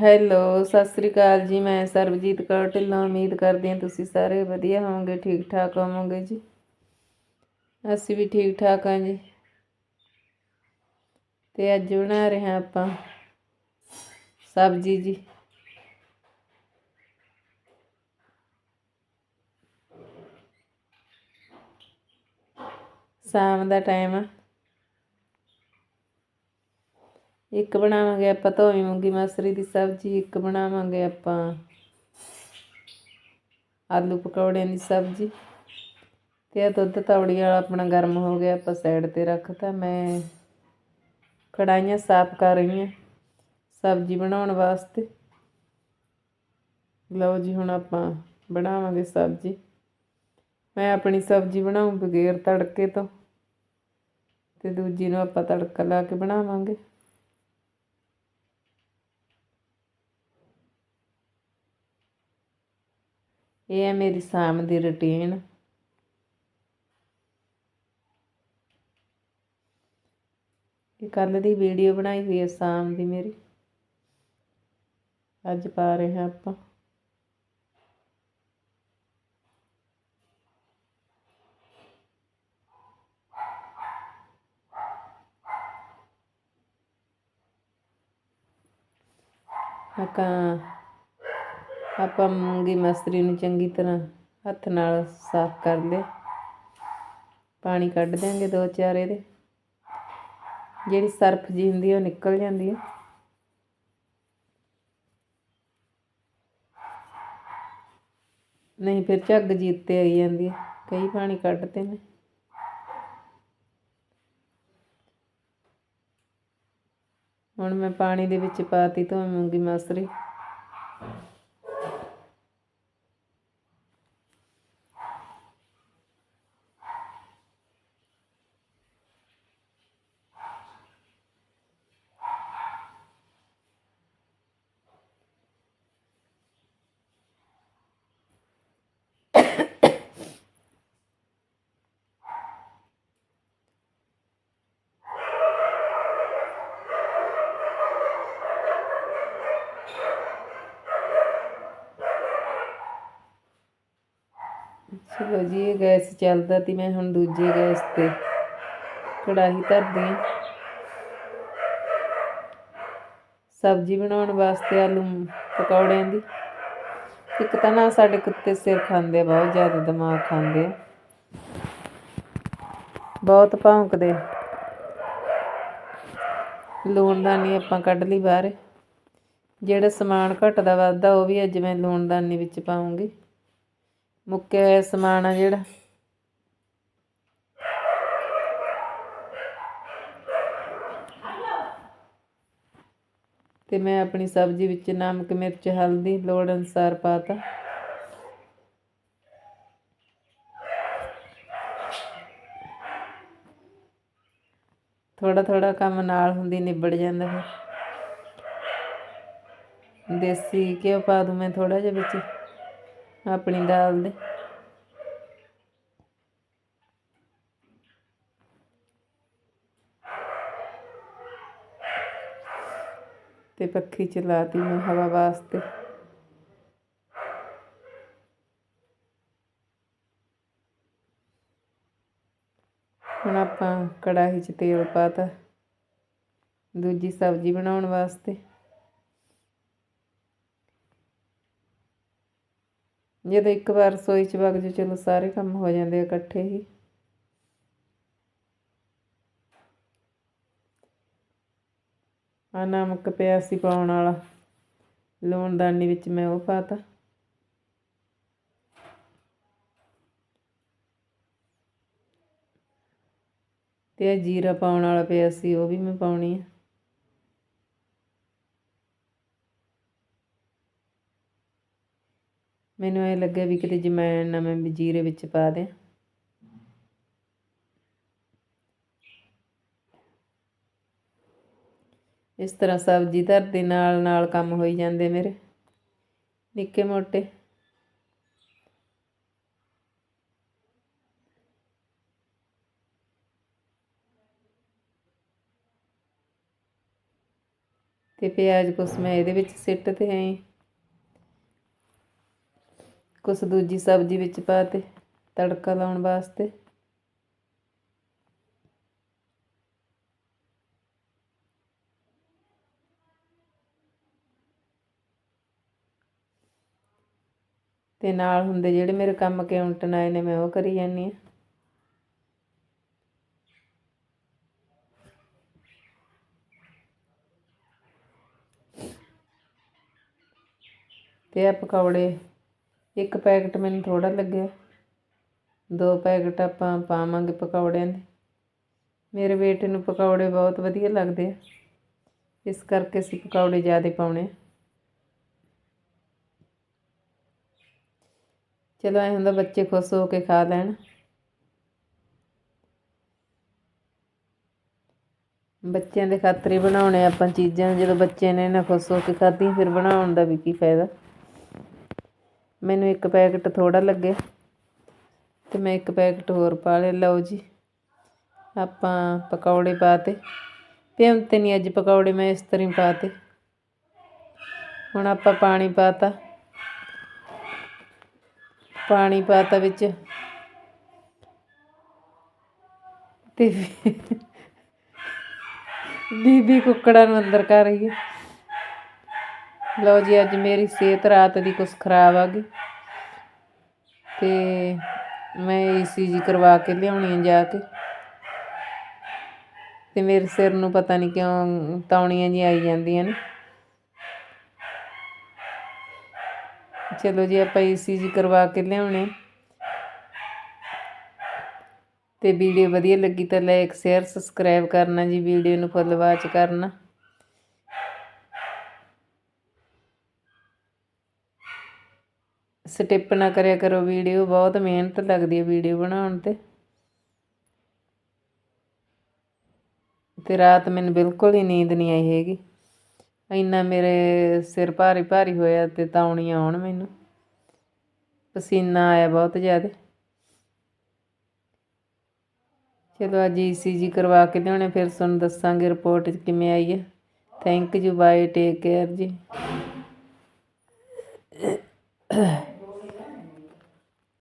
Hello, Sat Sri ਅਕਾਲ ਜੀ, ਮੈਂ ਸਰਬਜੀਤ ਕੌਰ ਢਿੱਲੋਂ, ਉਮੀਦ ਕਰਦੀ ਹਾਂ ਤੁਸੀਂ ਸਾਰੇ ਵਧੀਆ ਹੋਵੋਗੇ ਠੀਕ ਠਾਕ ਹੋਵੋਗੇ ਜੀ। ਅਸੀਂ ਵੀ ਠੀਕ ਠਾਕ ਹਾਂ ਜੀ। ਤੇ ਅੱਜ ਬਣਾ ਰਹੇ ਹਾਂ ਆਪਾਂ ਸਬਜੀ ਜੀ। ਸ਼ਾਮ ਦਾ ਟਾਈਮ ਆ। ਇੱਕ ਬਣਾਵਾਂਗੇ ਆਪਾਂ ਧੋਵੀ ਮੂੰਗੀ ਮਸਰੀ ਦੀ ਸਬਜ਼ੀ, ਇੱਕ ਬਣਾਵਾਂਗੇ ਆਪਾਂ ਆਲੂ ਪਕੌੜਿਆਂ ਦੀ ਸਬਜ਼ੀ। ਤੇ ਇਹ ਦੁੱਧ ਤੌੜੀ ਵਾਲਾ ਆਪਣਾ ਗਰਮ ਹੋ ਗਿਆ, ਆਪਾਂ ਸਾਈਡ ਤੇ ਰੱਖਤਾ। ਮੈਂ ਕੜਾਈਆਂ ਸਾਫ਼ ਕਰ ਰਹੀ ਹਾਂ ਸਬਜ਼ੀ ਬਣਾਉਣ ਵਾਸਤੇ। ਲਓ ਜੀ, ਹੁਣ ਆਪਾਂ ਬਣਾਵਾਂਗੇ ਸਬਜ਼ੀ। ਮੈਂ ਆਪਣੀ ਸਬਜ਼ੀ ਬਣਾਉਂ ਬਗੈਰ ਤੜਕੇ ਤੋਂ। ਤੇ ਦੂਜੀ ਨੂੰ ਆਪਾਂ ਤੜਕਾ ਲਾ ਕੇ ਬਣਾਵਾਂਗੇ। ਇਹ ਹੈ ਮੇਰੀ ਸ਼ਾਮ ਦੀ ਰੁਟੀਨ ਇਹ ਕੱਲ ਦੀ ਵੀਡੀਓ ਬਣਾਈ ਹੋਈ ਹੈ ਸ਼ਾਮ ਦੀ ਮੇਰੀ। ਅੱਜ ਪਾ ਰਹੇ ਹਾਂ ਆਪਾਂ। ਆਪਾਂ ਆਪਾਂ ਮੂੰਗੀ ਮਸਰੀ ਨੂੰ ਚੰਗੀ ਤਰ੍ਹਾਂ ਹੱਥ ਨਾਲ ਸਾਫ਼ ਕਰ ਲਿਆ ਪਾਣੀ ਕੱਢ ਦਿਆਂਗੇ ਦੋ ਚਾਰ ਇਹਦੇ। ਜਿਹੜੀ ਸਰਫ ਜੀ ਹੁੰਦੀ ਉਹ ਨਿਕਲ ਜਾਂਦੀ ਹੈ ਨਹੀਂ ਫਿਰ ਝੱਗ ਜੀ ਉੱਤੇ ਆਈ ਜਾਂਦੀ ਹੈ ਕਈ ਪਾਣੀ ਕੱਢਦੇ ਨੇ। ਹੁਣ ਮੈਂ ਪਾਣੀ ਦੇ ਵਿੱਚ ਪਾਤੀ ਧੋਈ ਮੂੰਗੀ ਮਸਰੀ ਚਲੋ ਜੀ ਇਹ ਗੈਸ ਚੱਲਦਾ ਤੀ, ਮੈਂ ਹੁਣ ਦੂਜੇ ਗੈਸ ਤੇ ਕੜਾਹੀ ਧਰਦੀ ਹਾਂ ਸਬਜ਼ੀ ਬਣਾਉਣ ਵਾਸਤੇ ਆਲੂ ਪਕੌੜਿਆਂ ਦੀ। ਇੱਕ ਤਾਂ ਨਾ ਸਾਡੇ ਕੁੱਤੇ ਸਿਰ ਖਾਂਦੇ ਆ, ਬਹੁਤ ਜ਼ਿਆਦਾ ਦਿਮਾਗ ਖਾਂਦੇ ਆ। ਬਹੁਤ ਭੌਂਕਦੇ ਲੂਣਦਾਨੀ ਆਪਾਂ ਕੱਢ ਲਈ ਬਾਹਰ। ਜਿਹੜਾ ਸਮਾਨ ਘਟਦਾ ਵੱਧਦਾ, ਉਹ ਵੀ ਅੱਜ ਮੈਂ ਲੂਣਦਾਨੀ ਵਿੱਚ ਪਾਉਂਗੀ ਮੁੱਕਿਆ ਹੋਇਆ ਸਮਾਨ ਆ ਜਿਹੜਾ। ਤੇ ਮੈਂ ਆਪਣੀ ਸਬਜ਼ੀ ਵਿੱਚ ਨਮਕ, ਮਿਰਚ, ਹਲਦੀ, ਲੋੜ ਅਨੁਸਾਰ ਪਾਤਾ। ਥੋੜਾ ਥੋੜਾ ਕੰਮ ਨਾਲ ਹੁੰਦੀ ਨਿਬੜ ਜਾਂਦਾ ਫਿਰ। ਦੇਸੀ ਘਿਓ ਪਾ ਦੂੰ ਮੈਂ ਥੋੜਾ ਜਿਹਾ ਵਿੱਚ। ਆਪਣੀ ਦਾਲ ਦੇ। ਤੇ ਪੱਖੀ ਚਲਾਤੀ ਮੈਂ ਹਵਾ ਵਾਸਤੇ। ਹੁਣ ਆਪਾਂ ਕੜਾਹੀ 'ਚ ਤੇਲ ਪਾਤਾ। ਦੂਜੀ ਸਬਜ਼ੀ ਬਣਾਉਣ ਵਾਸਤੇ। ਜਦੋਂ ਇੱਕ ਵਾਰ ਰਸੋਈ 'ਚ ਵਗ ਜਾ ਚਲੋ ਸਾਰੇ ਕੰਮ ਹੋ ਜਾਂਦੇ ਆ ਇਕੱਠੇ ਹੀ। ਆ ਨਮਕ ਪਿਆ ਸੀ ਪਾਉਣ ਵਾਲਾ। ਲੂਣਦਾਨੀ ਵਿੱਚ ਮੈਂ ਉਹ ਪਾਤਾ। ਤੇ ਇਹ ਜੀਰਾ ਪਾਉਣ ਵਾਲਾ ਪਿਆ ਸੀ, ਉਹ ਵੀ ਮੈਂ ਪਾਉਣੀ ਆ। ਮੈਨੂੰ ਇਹ ਲੱਗਿਆ ਵੀ ਕਿਤੇ ਜਮੈਣ ਨਾ ਮੈਂ ਜੀਰੇ ਵਿੱਚ ਪਾ ਦਿਆਂ। ਇਸ ਤਰ੍ਹਾਂ ਸਬਜ਼ੀ ਧਰਦੇ ਨਾਲ ਨਾਲ ਕੰਮ ਹੋਈ ਜਾਂਦੇ ਮੇਰੇ, ਨਿੱਕੇ ਮੋਟੇ। ਤੇ ਪਿਆਜ਼ ਕੁਛ ਮੈਂ ਇਹਦੇ ਵਿੱਚ ਸਿੱਟ ਤੇ ਆਈ। ਕੁਛ ਦੂਜੀ ਸਬਜ਼ੀ ਵਿੱਚ ਪਾ ਤੇ ਤੜਕਾ ਲਾਉਣ ਵਾਸਤੇ। ਤੇ ਨਾਲ ਹੁੰਦੇ ਜਿਹੜੇ ਮੇਰੇ ਕੰਮ ਅਕਾਊਂਟਨ ਆਏ ਨੇ, ਮੈਂ ਉਹ ਕਰੀ ਜਾਂਦੀ ਹਾਂ। ਤੇ ਆ ਪਕੌੜੇ ਇੱਕ ਪੈਕਟ ਮੈਨੂੰ ਥੋੜ੍ਹਾ ਲੱਗਿਆ। ਦੋ ਪੈਕਟ ਆਪਾਂ ਪਾਵਾਂਗੇ ਪਕੌੜਿਆਂ ਦੇ। ਮੇਰੇ ਬੇਟੇ ਨੂੰ ਪਕੌੜੇ ਬਹੁਤ ਵਧੀਆ ਲੱਗਦੇ ਆ। ਇਸ ਕਰਕੇ ਅਸੀਂ ਪਕੌੜੇ ਜ਼ਿਆਦਾ ਪਾਉਣੇ ਚਲੋ, ਐ ਹੁੰਦਾ ਬੱਚੇ ਖੁਸ਼ ਹੋ ਕੇ ਖਾ ਲੈਣ। ਬੱਚਿਆਂ ਦੇ ਖਾਤਰ ਹੀ ਬਣਾਉਣੇ ਆਪਾਂ ਚੀਜ਼ਾਂ। ਜਦੋਂ ਬੱਚੇ ਨੇ ਨਾ ਖੁਸ਼ ਹੋ ਕੇ ਖਾਧੀ ਫਿਰ ਬਣਾਉਣ ਦਾ ਵੀ ਕੀ ਫਾਇਦਾ। ਮੈਨੂੰ ਇੱਕ ਪੈਕਟ ਥੋੜ੍ਹਾ ਲੱਗਿਆ ਅਤੇ ਮੈਂ ਇੱਕ ਪੈਕਟ ਹੋਰ ਪਾ ਲਿਆ। ਲਓ ਜੀ, ਆਪਾਂ ਪਕੌੜੇ ਪਾਤੇ ਪਿਉਂਤੇ ਨਹੀਂ ਅੱਜ ਪਕੌੜੇ ਮੈਂ ਇਸ ਤਰ੍ਹਾਂ ਹੀ ਪਾਤੇ ਹੁਣ ਆਪਾਂ ਪਾਣੀ ਪਾਤਾ। ਪਾਣੀ ਪਾਤਾ ਵਿੱਚ। ਤੇ ਬੀਬੀ ਕੁੱਕੜਾਂ ਨੂੰ ਅੰਦਰ ਕਰ ਰਹੀ ਹੈ। ਲਓ ਜੀ, ਅੱਜ ਮੇਰੀ ਸਿਹਤ ਰਾਤ ਦੀ ਕੁਛ ਖਰਾਬ ਆ ਗਈ। ਤੇ ਮੈਂ ਈਸੀਜੀ ਕਰਵਾ ਕੇ ਲਿਆਉਣੀ ਆ ਜਾ ਕੇ। ਤੇ ਮੇਰੇ ਸਿਰ ਨੂੰ ਪਤਾ ਨਹੀਂ ਕਿਉਂ ਤੌਣੀਆਂ ਜੀ ਆਈ ਜਾਂਦੀਆਂ ਨੇ। ਚਲੋ ਜੀ, ਆਪਾਂ ਈਸੀਜੀ ਕਰਵਾ ਕੇ ਲਿਆਉਣੇ ਤੇ ਵੀਡੀਓ ਵਧੀਆ ਲੱਗੀ ਤਾਂ ਲਾਈਕ, ਸ਼ੇਅਰ, ਸਬਸਕ੍ਰਾਈਬ ਕਰਨਾ ਜੀ, ਵੀਡੀਓ ਨੂੰ ਫੁੱਲ ਵਾਚ ਕਰਨਾ। ਸਟਿਪ ਨਾ ਕਰਿਆ ਕਰੋ ਵੀਡੀਓ, ਬਹੁਤ ਮਿਹਨਤ ਲੱਗਦੀ ਹੈ ਵੀਡੀਓ ਬਣਾਉਣ ਤੇ। ਤੇ ਰਾਤ ਮੈਨੂੰ ਬਿਲਕੁਲ ਹੀ ਨੀਂਦ ਨਹੀਂ ਆਈ ਹੈਗੀ। ਇੰਨਾ ਮੇਰੇ ਸਿਰ ਭਾਰੀ ਭਾਰੀ ਹੋਇਆ ਤੇ ਤੌਣੀਆਂ ਆਉਣ ਮੈਨੂੰ। ਪਸੀਨਾ ਆਇਆ ਬਹੁਤ ਜ਼ਿਆਦਾ। ਚਲੋ ਅੱਜ ਈਸੀਜੀ ਕਰਵਾ ਕੇ ਲਿਆਉਣੇ, ਫਿਰ ਤੁਹਾਨੂੰ ਦੱਸਾਂਗੇ ਰਿਪੋਰਟ ਕਿਵੇਂ ਆਈ ਹੈ। Thank you bye take care ਜੀ।